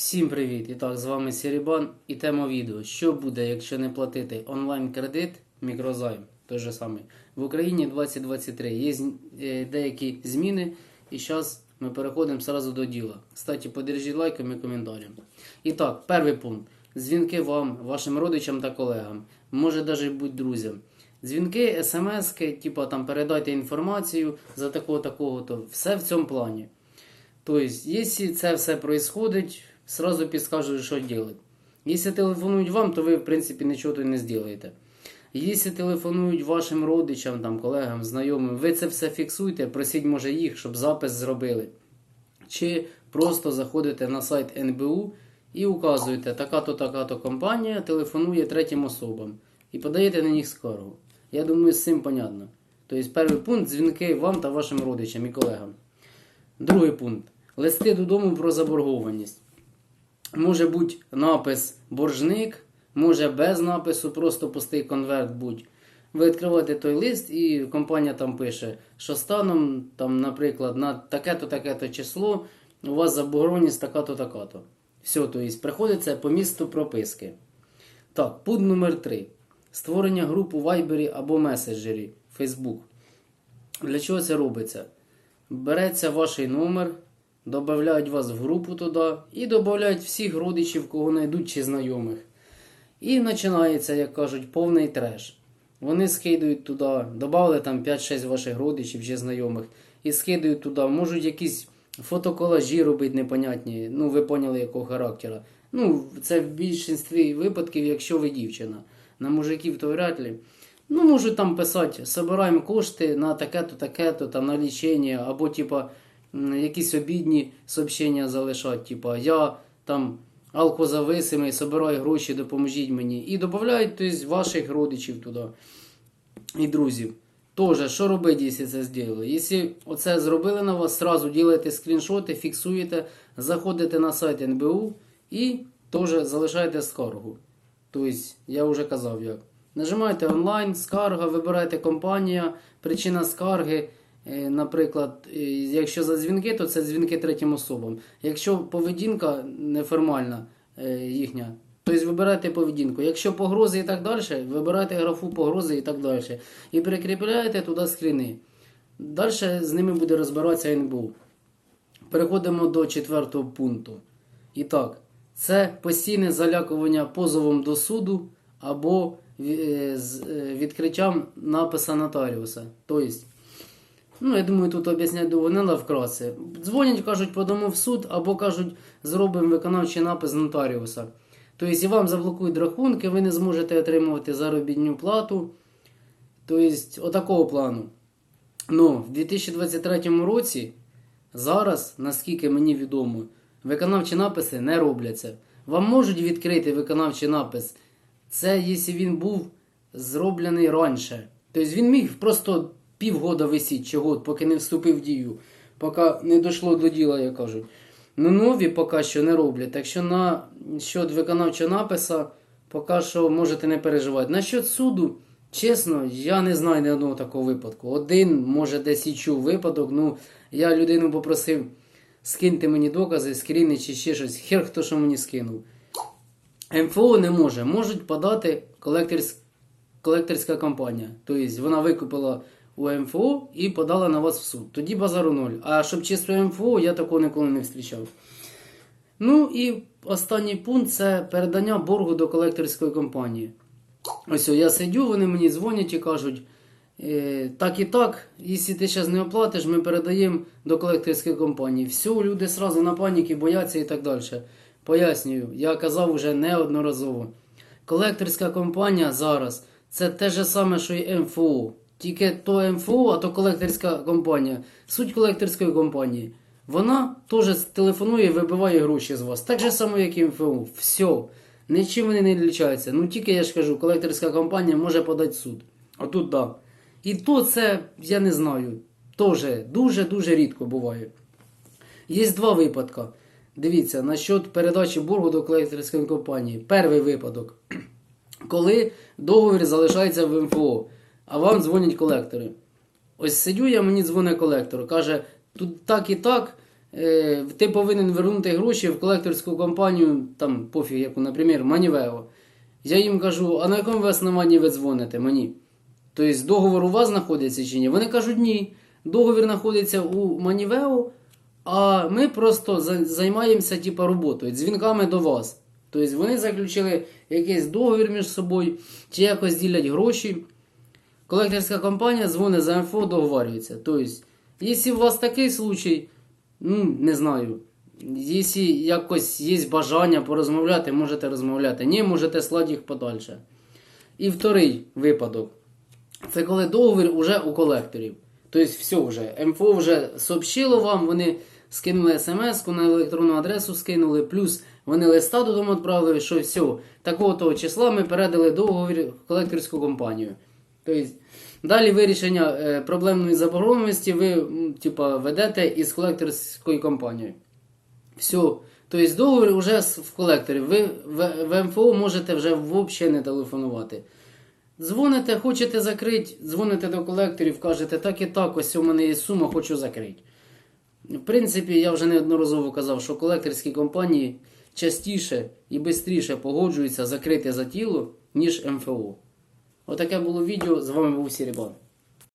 Всім привіт! І так, з вами Сірібан і тема відео. Що буде, якщо не платити онлайн-кредит, мікрозайм, той же самий. В Україні 2023 є е, деякі зміни, і зараз ми переходимо сразу до діла. Кстати, подержіть лайком і коментарем. І так, перший пункт. Дзвінки вам, вашим родичам та колегам, може навіть бути друзям. Дзвінки, смски, типа там передайте інформацію за такого такого, то все в цьому плані. Тобто, якщо це все происходить, сразу підскажу, що робити. Якщо телефонують вам, то ви, в принципі, нічого не зробите. Якщо телефонують вашим родичам, там, колегам, знайомим, ви це все фіксуйте, просіть, може, їх, щоб запис зробили. Чи просто заходите на сайт НБУ і указуєте, така-то, така-то компанія телефонує третім особам і подаєте на них скаргу. Я думаю, з цим понятно. Тобто, перший пункт дзвінки вам та вашим родичам і колегам. Другий пункт. Листи додому про заборгованість. Може бути напис боржник, може без напису, просто пустий конверт будь. Ви відкриваєте той лист, і компанія там пише, що станом, там, наприклад, на таке-то, таке-то число у вас заборгованість така-то, така-то. Все, тобто приходиться по місту прописки. Так, пункт номер 3. Створення груп у Viber або меседжері Facebook. Для чого це робиться? Береться ваш номер, додають вас в групу туди і додають всіх родичів, кого знайдуть чи знайомих. І починається, як кажуть, повний треш. Вони скидують туди, додали там 5-6 ваших родичів чи знайомих, і скидують туди, можуть якісь фотоколажі робити непонятні, ну ви поняли, якого характера. Ну, це в більшості випадків, якщо ви дівчина. На мужиків то вряд ли. Ну, можуть там писати, собираємо кошти на таке-то, таке-то, там, на лічення, або, типа, якісь обідні сообщення залишати, типа, я там алкозависимий, собираю гроші, допоможіть мені. І додають тобто, ваших родичів туди і друзів. Тоже, що робити, якщо це зробили? Якщо оце зробили на вас, сразу ділите скріншоти, фіксуєте, заходите на сайт НБУ і теж залишаєте скаргу. Тобто, я вже казав як. Нажимаєте онлайн, скарга, вибираєте компанія, причина скарги. Е, Наприклад, е, якщо за дзвінки, то це дзвінки третім особам. Якщо поведінка неформальна е, їхня, тобто вибираєте поведінку. Якщо погрози і так далі, вибираєте графу погрози і так далі. І прикріпляєте туди скріни. Далі з ними буде розбиратися НБУ. Переходимо до четвертого пункту. І так, це постійне залякування позовом до суду або з відкриттям написа нотаріуса. Тобто, ну, я думаю, тут об'ясняти довго не вкратце. Дзвонять, кажуть, подамо в суд, або кажуть, зробимо виконавчий напис нотаріуса. Тобто, і вам заблокують рахунки, ви не зможете отримувати заробітну плату. Тобто, отакого плану. Ну, в 2023 році зараз, наскільки мені відомо, виконавчі написи не робляться. Вам можуть відкрити виконавчий напис. Це якщо він був зроблений раніше. Тобто він міг просто півгода висіти чи год, поки не вступив в дію, поки не дійшло до діла, як кажуть. Ну, нові поки що не роблять. Так що на щодо виконавчого написа, поки що можете не переживати. Насчет суду, чесно, я не знаю ні одного такого випадку. Один, може, десь і чув випадок. Ну, я людину попросив, скиньте мені докази, скріни чи ще щось. Хер хто що мені скинув. МФО не може. Можуть подати колекторськ... колекторська компанія. Тобто вона викупила у МФО і подала на вас в суд. Тоді базару ноль. А щоб чисто МФО, я такого ніколи не зустрічав. Ну і останній пункт це передання боргу до колекторської компанії. Ось я сидю, вони мені дзвонять і кажуть. «Е, Так і так, якщо ти зараз не оплатиш, ми передаємо до колекторської компанії. Все, люди сразу на паніки бояться і так далі. Пояснюю, я казав уже неодноразово. Колекторська компанія зараз це те ж саме, що й МФО. Тільки то МФО, а то колекторська компанія. Суть колекторської компанії. Вона теж телефонує і вибиває гроші з вас. Так же само, як і МФО. Все. Нічим вони не відрізняються. Ну тільки я ж кажу, колекторська компанія може подати суд. А тут да. І то це, я не знаю, теж дуже-дуже рідко буває. Є два випадки. Дивіться, насчет передачі боргу до колекторської компанії. Перший випадок. Коли договір залишається в МФО, а вам дзвонять колектори. Ось сидю я, мені дзвонить колектор, каже, тут так і так, е, ти повинен вернути гроші в колекторську компанію, там пофіг, яку, наприклад, Манівео. Я їм кажу, а на якому ви основанні ви дзвоните мені? Тобто договор у вас знаходиться чи ні? Вони кажуть, ні. Договір знаходиться у Манівео, а ми просто займаємося типу, роботою, дзвінками до вас. Тобто вони заключили якийсь договір між собою, чи якось ділять гроші. Колекторська компанія дзвонить за МФО, договорюється. Тобто, якщо у вас такий случай, ну, не знаю. Якщо якось є бажання порозмовляти, можете розмовляти. Ні, можете слати їх подальше. І вторий випадок. Це коли договір уже у колекторів. Тобто, все вже. МФО вже сообщило вам, вони скинули смс-ку на електронну адресу, скинули, плюс вони листа додому відправили, що все, такого того числа ми передали договір в колекторську компанію. Тобто, далі вирішення е, проблемної заборгованості ви типа, ведете із колекторською компанією. Все. Тобто договір вже в колекторі. Ви в МФО можете вже взагалі не телефонувати. Дзвоните, хочете закрити, дзвоните до колекторів, кажете, так і так, ось у мене є сума, хочу закрити. В принципі, я вже неодноразово казав, що колекторські компанії частіше і швидше погоджуються закрити за тіло, ніж МФО. Отаке було відео. З вами був Сірібан.